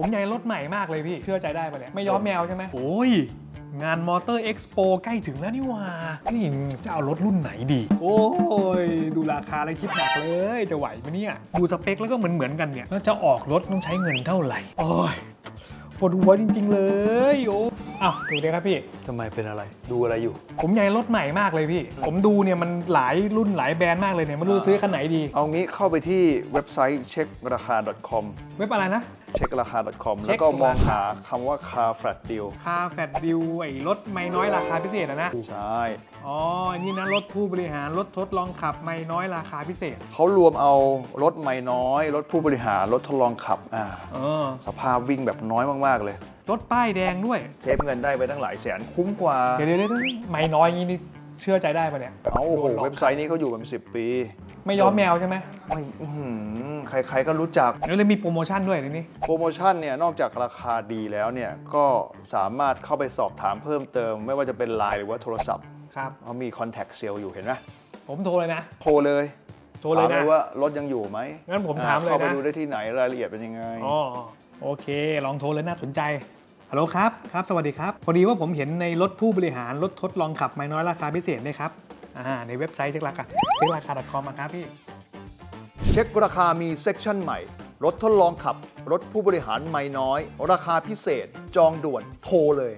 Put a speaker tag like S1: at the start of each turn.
S1: ผมใหญ่รถใหม่มากเลยพี่ เชื่อใจได้ปะเนี่ย ไม่ย้อมแมวใช่ไหมโอ้ย งานมอเตอร์เอ็กซ์โปใกล้ถึงแล้วนี่หว่านี่จะเอารถรุ่นไหนดี โอ้ย ดูราคาแล้วคิดหนักเลย จะไหวไหมเนี่ย ดูสเปคแล้วก็เหมือนเหมือนๆกันเนี่ย แล้วจะออกรถต้องใช้เงินเท่าไหร่ โอ้ยปวดหัวจริง ๆ เลยโอ้อ้าวดูดิครับพี่
S2: ทำไมเป็นอะไร ดูอะไรอยู่
S1: ผมใหญ่รถใหม่มากเลยพี่ ผมดูเนี่ยมันหลายรุ่นหลายแบรนด์มากเลยเนี่ยไม่รู้จะซื้อคันไหนดี
S2: เอางี้เข้าไปที่เว็บไซต์เช็คราคา .com
S1: เว็บอะไรนะ
S2: เช็คราคา .com
S1: เช็
S2: แล้
S1: คว
S2: ก็มอง
S1: ราคา
S2: หาคำว่า car flat deal
S1: คาแฟดดิวไอ้รถไม่น้อยราคาพิเศษอะนะ
S2: ใช่
S1: อ๋ออันนี้นะรถผู้บริหารรถทดลองขับไม่น้อยราคาพิเศษ
S2: เขารวมเอารถไม่น้อย รถผู้บริหาร รถทดลองขับอ่า
S1: เออ
S2: สภาพวิ่งแบบน้อยมากๆเลย
S1: รถป้ายแดงด้วย
S2: เซฟเงินได้ไปตั้งหลายแสนคุ้มกว่า
S1: เดี๋ยวเดี๋ยวเดี๋ยวไม่น้อยอย่างนี้นี่เชื่อใจได้ปะเนี่ย
S2: เอาโอ้โห
S1: โดนหลอก
S2: เว็บไซต์นี้เขาอยู่มาสิบปี
S1: ไม่ย้อมแมวใช่ไหม
S2: ไม่อื้อหือใครๆก็รู้จัก
S1: แล้วเลยมีโปรโมชั่นด้วยในนี้
S2: โปรโมชั่นเนี่ยนอกจากราคาดีแล้วเนี่ยก็สามารถเข้าไปสอบถามเพิ่มเติม ไม่ว่าจะเป็นไลน์หรือว่าโทรศัพท์
S1: ครับ
S2: เขามี contact sale อยู่เห็นไหม
S1: ผมโทรเลยนะ
S2: โทรเลย
S1: โทรเลย
S2: ถาม
S1: นะ
S2: ว่ารถยังอยู่ไหม
S1: งั้นผม
S2: อ่
S1: ถามเลยนะ
S2: เข้าไปดูได้ที่ไหนรายละเอียดเป็นยังไง
S1: อ๋อโอเค ลองโทรเลยน่าสนใจ ฮัลโหลครับ ครับ สวัสดีครับ พอดีว่าผมเห็นในรถผู้บริหารรถทดลองขับไม่น้อยราคาพิเศษด้วยครับ อ่าในเว็บไซต์เช็คราคาเช็คราคา .com อะครับพี่
S2: เช็คราคามีเซ็กชันใหม่ รถทดลองขับ รถผู้บริหารไม่น้อย ราคาพิเศษ จองด่วน โทรเลย